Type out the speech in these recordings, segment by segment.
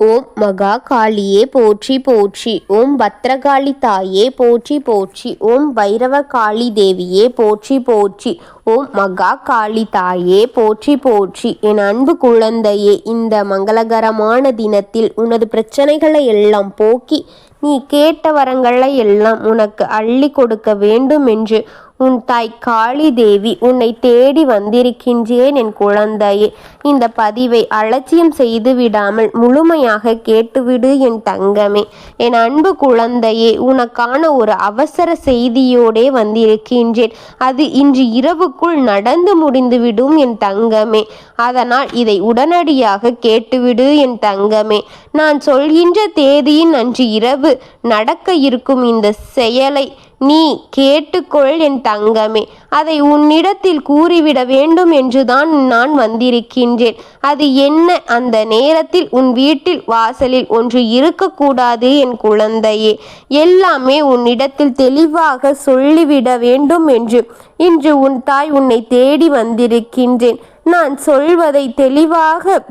ஓம் மகா காளியே போற்றி போற்றி ஓம் பத்ரகாளி தாயே போற்றி போற்றி ஓம் பைரவ காளி தேவியே போற்றி போற்றி ஓம் மகா காளி தாயே போற்றி போற்றி. என் அன்பு குழந்தையே இந்த மங்களகரமான தினத்தில் உனது பிரச்சனைகளை எல்லாம் போக்கி நீ கேட்ட வரங்களை எல்லாம் உனக்கு அள்ளி கொடுக்க வேண்டும் என்று உன் தாய் காளி தேவி உன்னை தேடி வந்திருக்கின்றேன் என் குழந்தையே. இந்த பதிவை அலட்சியம் செய்து விடாமல் முழுமையாக கேட்டுவிடு என் தங்கமே. என் அன்பு குழந்தையே உனக்கான ஒரு அவசர செய்தியோடே வந்திருக்கின்றேன். அது இன்று இரவுக்குள் நடந்து முடிந்துவிடும் என் தங்கமே. அதனால் இதை உடனடியாக கேட்டுவிடு என் தங்கமே. நான் சொல்கின்ற தேதியின் அன்று இரவு நடக்க இருக்கும் இந்த செயலை நீ கேட்டுக்கொள் என் தங்கமே. அதை உன்னிடத்தில் கூறிவிட வேண்டும் என்றுதான் நான் வந்திருக்கின்றேன். அது என்ன? அந்த நேரத்தில் உன் வீட்டில் வாசலில் ஒன்று இருக்கக்கூடாது என் குழந்தையே. எல்லாமே உன்னிடத்தில் தெளிவாக சொல்லிவிட வேண்டும் என்று. இன்று உன் தாய் உன்னை தேடி வந்திருக்கின்றேன். நான் சொல்வதை தெளிவாக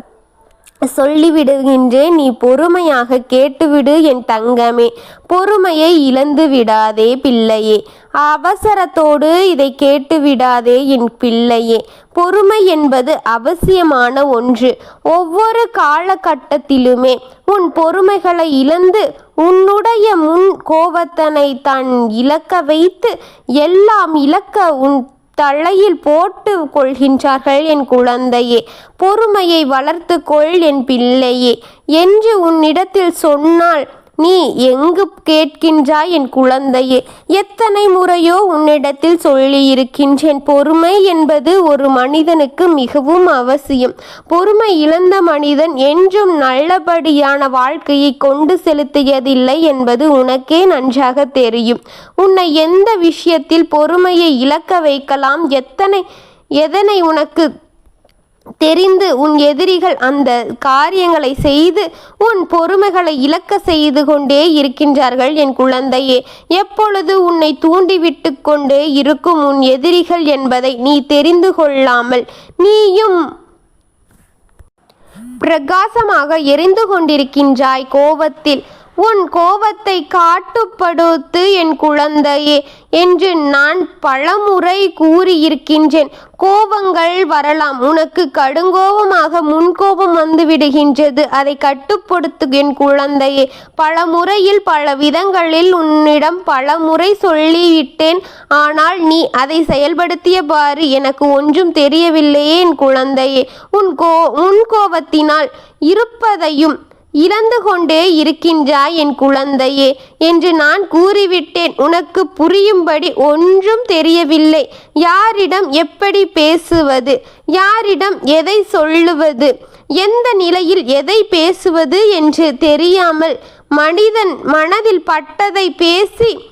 சொல்லிவிடுகின்றேன். நீ பொறுமையாக கேட்டுவிடு என் தங்கமே. பொறுமையை இழந்து விடாதே பிள்ளையே. அவசரத்தோடு இதை கேட்டு விடாதே என் பிள்ளையே. பொறுமை என்பது அவசியமான ஒன்று. ஒவ்வொரு காலகட்டத்திலுமே உன் பொறுமைகளை இழந்து உன்னுடைய முன் கோபத்தனை தான் இழக்க வைத்து எல்லாம் இழக்க உன் தலையில் போட்டு கொள்கின்றார்கள் என் குழந்தையே. பொறுமையை வளர்த்து கொள் என் பிள்ளையே. என்று உன்னிடத்தில் சொன்னால் நீ எங்கு கேட்கின்றாய் என் குழந்தையே? எத்தனை முறையோ உன்னிடத்தில் சொல்லியிருக்கின்றேன். பொறுமை என்பது ஒரு மனிதனுக்கு மிகவும் அவசியம். பொறுமை இழந்த மனிதன் என்றும் நல்லபடியான வாழ்க்கையை கொண்டு செலுத்தியதில்லை என்பது உனக்கே நன்றாக தெரியும். உன்னை எந்த விஷயத்தில் பொறுமையை இழக்க வைக்கலாம்? எத்தனை எதனை உனக்கு தெரிந்து உன் எதிரிகள் அந்த காரியங்களை செய்து உன் பொறுமைகளை இழக்க செய்து கொண்டே இருக்கின்றார்கள் என் குழந்தையே. எப்பொழுது உன்னை தூண்டிவிட்டு கொண்டே இருக்கும் உன் எதிரிகள் என்பதை நீ தெரிந்து கொள்ளாமல் நீயும் பிரகாசமாக எரிந்து கொண்டிருக்கின்றாய் கோபத்தில். உன் கோபத்தை காட்டுப்படுத்து என் குழந்தையே என்று நான் பலமுறை கூறியிருக்கின்றேன். கோபங்கள் வரலாம். உனக்கு கடுங்கோபமாக முன்கோபம் வந்து விடுகின்றது அதை கட்டுப்படுத்து என் குழந்தையே. பல முறையில் பல விதங்களில் உன்னிடம் பல முறை சொல்லிவிட்டேன். ஆனால் நீ அதை செயல்படுத்தியவாறு எனக்கு ஒன்றும் தெரியவில்லையே என் குழந்தையே. உன் கோ முன்கோபத்தினால் இருப்பதையும் இழந்து கொண்டே இருக்கின்றாய் என் குழந்தையே என்று நான் கூறிவிட்டேன். உனக்கு புரியும்படி ஒன்றும் தெரியவில்லை. யாரிடம் எப்படி பேசுவது? யாரிடம் எதை சொல்லுவது? எந்த நிலையில் எதை பேசுவது என்று தெரியாமல் மனிதன் மனதில் பட்டதை பேசி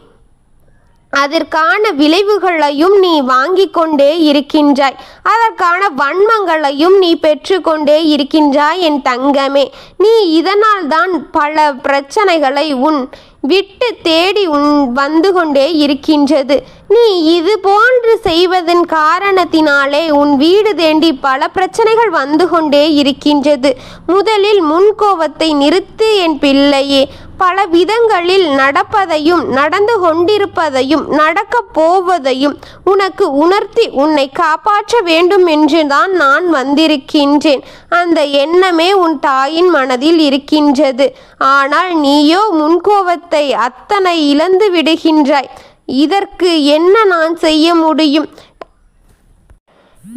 அதற்கான விளைவுகளையும் நீ வாங்கி கொண்டே இருக்கின்றாய். அதற்கான வன்மங்களையும் நீ பெற்றுக்கொண்டே இருக்கின்றாய் என் தங்கமே. நீ இதனால் தான் பல பிரச்சனைகளை உன் விட்டு தேடி உன் வந்து கொண்டே இருக்கின்றது. நீ இது போன்று செய்வதன் காரணத்தினாலே உன் வீடு தேண்டி பல பிரச்சனைகள் வந்து கொண்டே இருக்கின்றது. முதலில் முன்கோபத்தை நிறுத்து என் பிள்ளையே. பல விதங்களில் நடப்பதையும் நடந்து கொண்டிருப்பதையும் நடக்கப் போவதையும் உனக்கு உணர்த்தி உன்னை காப்பாற்ற வேண்டும் என்று தான் நான் வந்திருக்கின்றேன். அந்த எண்ணமே உன் தாயின் மனதில் இருக்கின்றது. ஆனால் நீயோ முன்கோபத்தை அத்தனை இழந்து விடுகின்றாய். இதற்கு என்ன நான் செய்ய முடியும்?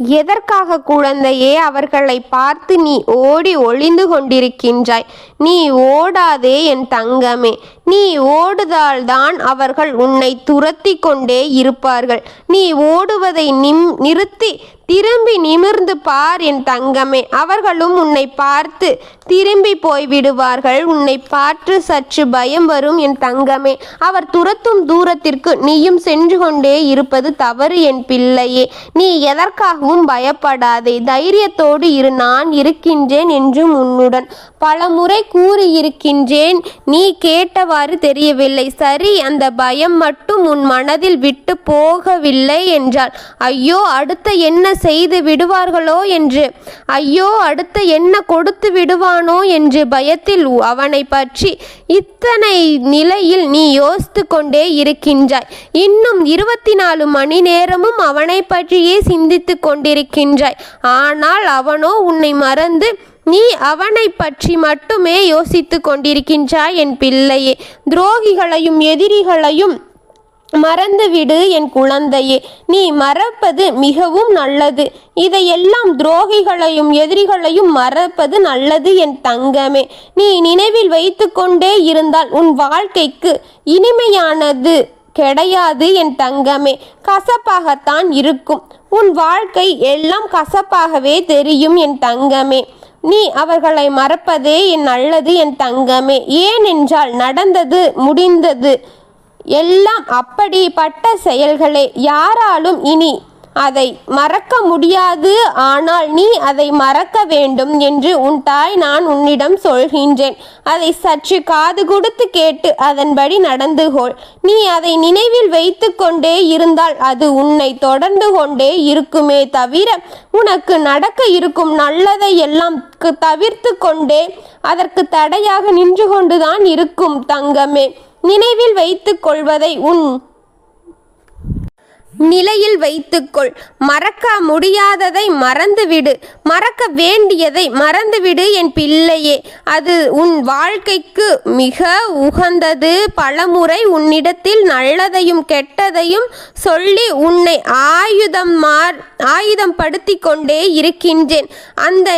எதற்காக குழந்தையே அவர்களை பார்த்து நீ ஓடி ஒளிந்து கொண்டிருக்கின்றாய். நீ ஓடாதே என் தங்கமே. நீ ஓடுதால்தான் அவர்கள் உன்னை துரத்தி கொண்டே இருப்பார்கள். நீ ஓடுவதை நிம் நிறுத்தி திரும்பி நிமிர்ந்து பார் என் தங்கமே. அவர்களும் உன்னை பார்த்து திரும்பி போய்விடுவார்கள் உன்னை பார்த்து சற்று பயம் வரும் என் தங்கமே. அவர் துரத்தும் தூரத்திற்கு நீயும் சென்று கொண்டே இருப்பது தவறு என் பிள்ளையே. நீ எதற்காகவும் பயப்படாதே. தைரியத்தோடு இரு. நான் இருக்கின்றேன் என்றும் உன்னுடன் பல முறை கூறியிருக்கின்றேன். நீ கேட்டவாறு தெரியவில்லை. சரி அந்த பயம் மட்டும் உன் மனதில் விட்டு போகவில்லை என்றால் ஐயோ அடுத்த என்ன செய்து விடுவார்களோ என்று. ஐயோ அடுத்து என்ன கொடுத்து விடுவார் விடுவானோ என்று பயத்தில் அவனை பற்றி இத்தனை நிலையில் நீ யோசித்து கொண்டே இருக்கின்றாய். இன்னும் இருபத்தி நாலு மணி நேரமும் அவனை பற்றியே சிந்தித்து கொண்டிருக்கின்றாய். ஆனால் அவனோ உன்னை மறந்து நீ அவனை பற்றி மட்டுமே யோசித்து கொண்டிருக்கின்றாய் என் பிள்ளையே. துரோகிகளையும் எதிரிகளையும் மறந்துவிடு என் குழந்தையே. நீ மறப்பது மிகவும் நல்லது. இதையெல்லாம் துரோகிகளையும் எதிரிகளையும் மறப்பது நல்லது என் தங்கமே. நீ நினைவில் வைத்துக்கொண்டே இருந்தால் உன் வாழ்க்கைக்கு இனிமையானது கிடையாது என் தங்கமே. கசப்பாகத்தான் இருக்கும். உன் வாழ்க்கை எல்லாம் கசப்பாகவே தெரியும் என் தங்கமே. நீ அவர்களை மறப்பதே என் நல்லது என் தங்கமே. ஏனென்றால் நடந்தது முடிந்தது. எல்லாம் அப்படிப்பட்ட செயல்களே யாராலும் இனி அதை மறக்க முடியாது. ஆனால் நீ அதை மறக்க வேண்டும் என்று உன் தாய் நான் உன்னிடம் சொல்கின்றேன். அதை சற்று காது கொடுத்து கேட்டு அதன்படி நடந்து கொள். நீ அதை நினைவில் வைத்து கொண்டே இருந்தால் அது உன்னை தொடர்ந்து கொண்டே இருக்குமே தவிர உனக்கு நடக்க இருக்கும் நல்லதை எல்லாம் தவிர்த்து கொண்டே அதற்கு தடையாக நின்று கொண்டுதான் இருக்கும் தங்கமே. நினைவில் வைத்துக் கொள்வதை உன் நிலையில் வைத்துக்கொள் மறக்க முடியாததை மறந்துவிடு. மறக்க வேண்டியதை மறந்துவிடு என் பிள்ளையே. அது உன் வாழ்க்கைக்கு மிக உகந்தது. பலமுறை உன்னிடத்தில் நல்லதையும் கெட்டதையும் சொல்லி உன்னை ஆயுதம் மார் ஆயுதம் படுத்தி கொண்டே இருக்கின்றேன். அந்த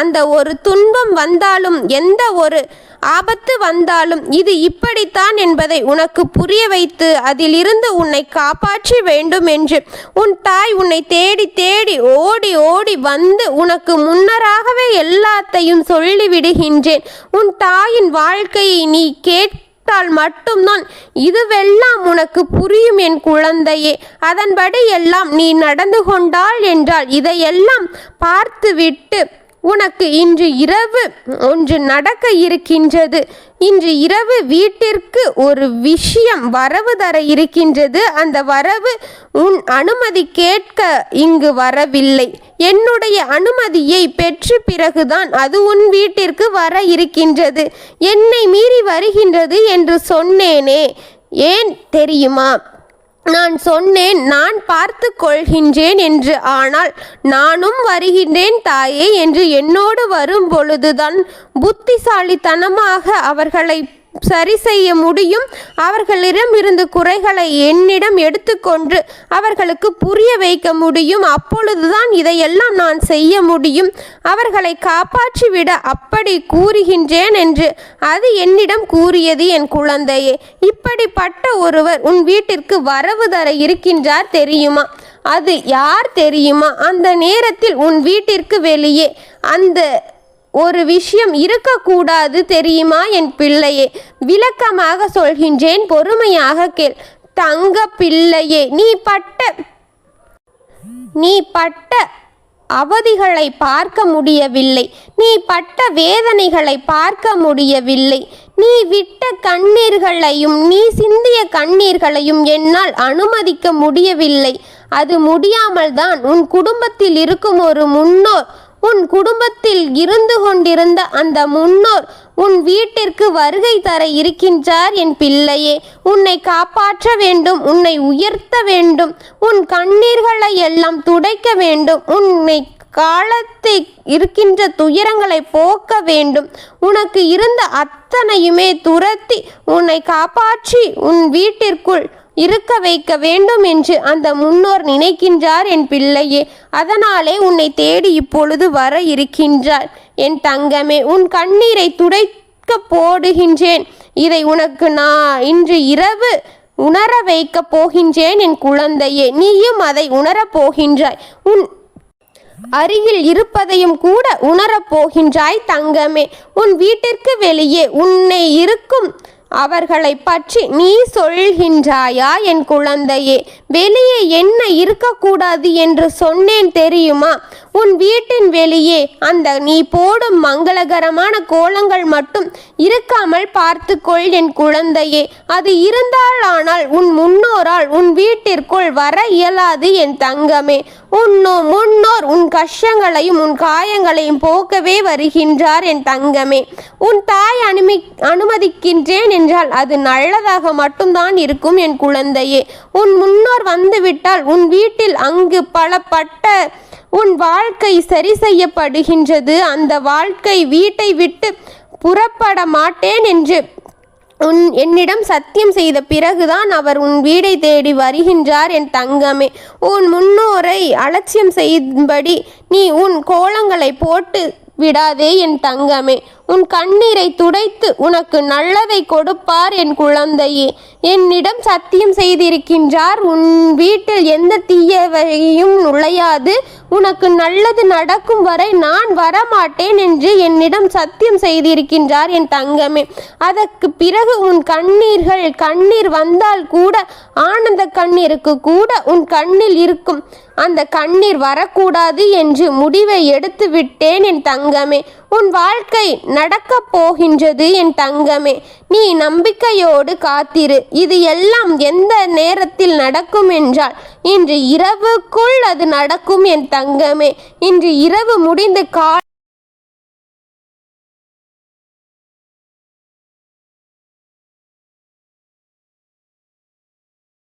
அந்த ஒரு துன்பம் வந்தாலும் எந்த ஒரு ஆபத்து வந்தாலும் இது இப்படித்தான் என்பதை உனக்கு புரிய வைத்து அதிலிருந்து உன்னை காப்பாற்ற வேண்டும் என்று உன் தாய் உன்னை தேடி தேடி ஓடி ஓடி வந்து உனக்கு முன்னராகவே எல்லாத்தையும் சொல்லிவிடுகின்றேன். உன் தாயின் வாழ்க்கையை நீ கேட்டால் மட்டும்தான் இதுவெல்லாம் உனக்கு புரியும் என் குழந்தையே. அதன்படி எல்லாம் நீ நடந்து கொண்டாள் என்றால் இதையெல்லாம் பார்த்துவிட்டு உனக்கு இன்று இரவு ஒன்று நடக்க இருக்கின்றது. இன்று இரவு வீட்டிற்கு ஒரு விஷயம் வரவு தர இருக்கின்றது. அந்த வரவு உன் அனுமதி கேட்க இங்கு வரவில்லை. என்னுடைய அனுமதியை பெற்று பிறகுதான் அது உன் வீட்டிற்கு வர இருக்கின்றது. என்னை மீறி வருகின்றது என்று சொன்னேனே. ஏன் தெரியுமா? நான் சொன்னேன் நான் பார்த்து கொள்கின்றேன் என்று. ஆனால் நானும் வருகின்றேன் தாயே என்று என்னோடு வரும் பொழுதுதான் புத்திசாலித்தனமாக அவர்களை சரி செய்ய முடியும். அவர்களிடம் இருந்து குறைகளை என்னிடம் எடுத்துக்கொண்டு அவர்களுக்கு புரிய வைக்க முடியும். அப்பொழுதுதான் இதையெல்லாம் நான் செய்ய முடியும். அவர்களை காப்பாற்றிவிட அப்படி கூறுகின்றேன் என்று அது என்னிடம் கூறியது என் குழந்தையே. இப்படிப்பட்ட ஒருவர் உன் வீட்டிற்கு வரவு தர இருக்கின்றார் தெரியுமா? அது யார் தெரியுமா? அந்த நேரத்தில் உன் வீட்டிற்கு வெளியே அந்த ஒரு விஷயம் இருக்கக்கூடாது தெரியுமா? என் பிள்ளையே விளக்கமாக சொல்கின்றேன் பொறுமையாக கேள். தங்க பிள்ளையே நீ பட்ட நீ பட்ட அவதிகளை பார்க்க முடியவில்லை. நீ பட்ட வேதனைகளை பார்க்க முடியவில்லை. நீ விட்ட கண்ணீர்களையும் நீ சிந்திய கண்ணீர்களையும் என்னால் அனுமதிக்க முடியவில்லை. அது முடியாமல் தான் உன் குடும்பத்தில் இருக்கும் ஒரு முன்னோர் உன் குடும்பத்தில் இருந்து கொண்டிருந்த அந்த முன்னோர் உன் வீட்டிற்கு வருகை தர இருக்கின்றார் என் பிள்ளையே. உன்னை காப்பாற்ற வேண்டும் உன்னை உயர்த்த வேண்டும் உன் கண்ணீர்களை எல்லாம் துடைக்க வேண்டும் உன்னை காலத்தை இருக்கின்ற துயரங்களை போக்க வேண்டும். உனக்கு இருந்த அத்தனையுமே துரத்தி உன்னை காப்பாற்றி உன் வீட்டிற்குள் இருக்க வைக்க வேண்டும் என்று அந்த முன்னோர் நினைக்கின்றார் என் பிள்ளையே. அதனாலே உன்னை தேடி இப்பொழுது வர இருக்கின்றார். என் தங்கமே உன் கண்ணீரை துடைக்க போடுகின்றேன். இதை உனக்கு நான் இன்று இரவு உணர வைக்கப் போகின்றேன் என் குழந்தையே. நீயும் அதை உணரப் போகின்றாய். உன் அருகில் இருப்பதையும் கூட உணரப் போகின்றாய் தங்கமே. உன் வீட்டிற்கு வெளியே உன்னை இருக்கும் அவர்களை பற்றி நீ சொல்கின்றாயா என் குழந்தையே? வெளியே என்ன இருக்கக்கூடாது என்று சொன்னேன் தெரியுமா? உன் வீட்டின் வெளியே அந்த நீ போடும் மங்களகரமான கோலங்கள் மட்டும் இருக்காமல் பார்த்துக்கொள் என் குழந்தையே. அது இருந்தாலானால் உன் முன்னோரால் உன் வீட்டிற்குள் வர இயலாது என் தங்கமே. உன்னோ முன்னோர் உன் கஷ்டங்களையும் உன் காயங்களையும் போக்கவே வருகின்றார் என் தங்கமே. உன் தாய் அனுமி அனுமதிக்கின்றேன் என்றால் அது நல்லதாக மட்டும்தான் இருக்கும் என் குழந்தையே. உன் முன்னோர் வந்துவிட்டால் உன் வீட்டில் அங்கு பலப்பட்ட உன் வாழ்க்கை சரி செய்யப்படுகின்றது. அந்த வாழ்க்கை வீட்டை விட்டு புறப்பட மாட்டேன் என்று உன் என்னிடம் சத்தியம் செய்த பிறகுதான் அவர் உன் வீடை தேடி வருகின்றார் என் தங்கமே. உன் முன்னோரை அலட்சியம் செய்யும்படி நீ உன் கோலங்களை போட்டு விடாதே என் தங்கமே. உன் கண்ணீரை துடைத்து உனக்கு நல்லதை கொடுப்பார் என் குழந்தையே. என்னிடம் சத்தியம் செய்திருக்கின்றார். உன் வீட்டில் எந்த தீயவையும் நுழையாது. உனக்கு நல்லது நடக்கும் வரை நான் வரமாட்டேன் என்று என்னிடம் சத்தியம் செய்திருக்கின்றார் என் தங்கமே. அதற்கு பிறகு உன் கண்ணீர்கள் கண்ணீர் வந்தால் கூட ஆனந்த கண்ணீருக்கு கூட உன் கண்ணில் இருக்கும். அந்த கண்ணீர் வரக்கூடாது என்று முடிவை எடுத்து விட்டேன் என் தங்கமே. உன் வாழ்க்கை நடக்கப் போகின்றது என் தங்கமே. நீ நம்பிக்கையோடு காத்திரு. இது எல்லாம் எந்த நேரத்தில் நடக்கும் என்றால் இன்று இரவுக்குள் அது நடக்கும் என் தங்கமே. இன்று இரவு முடிந்து கா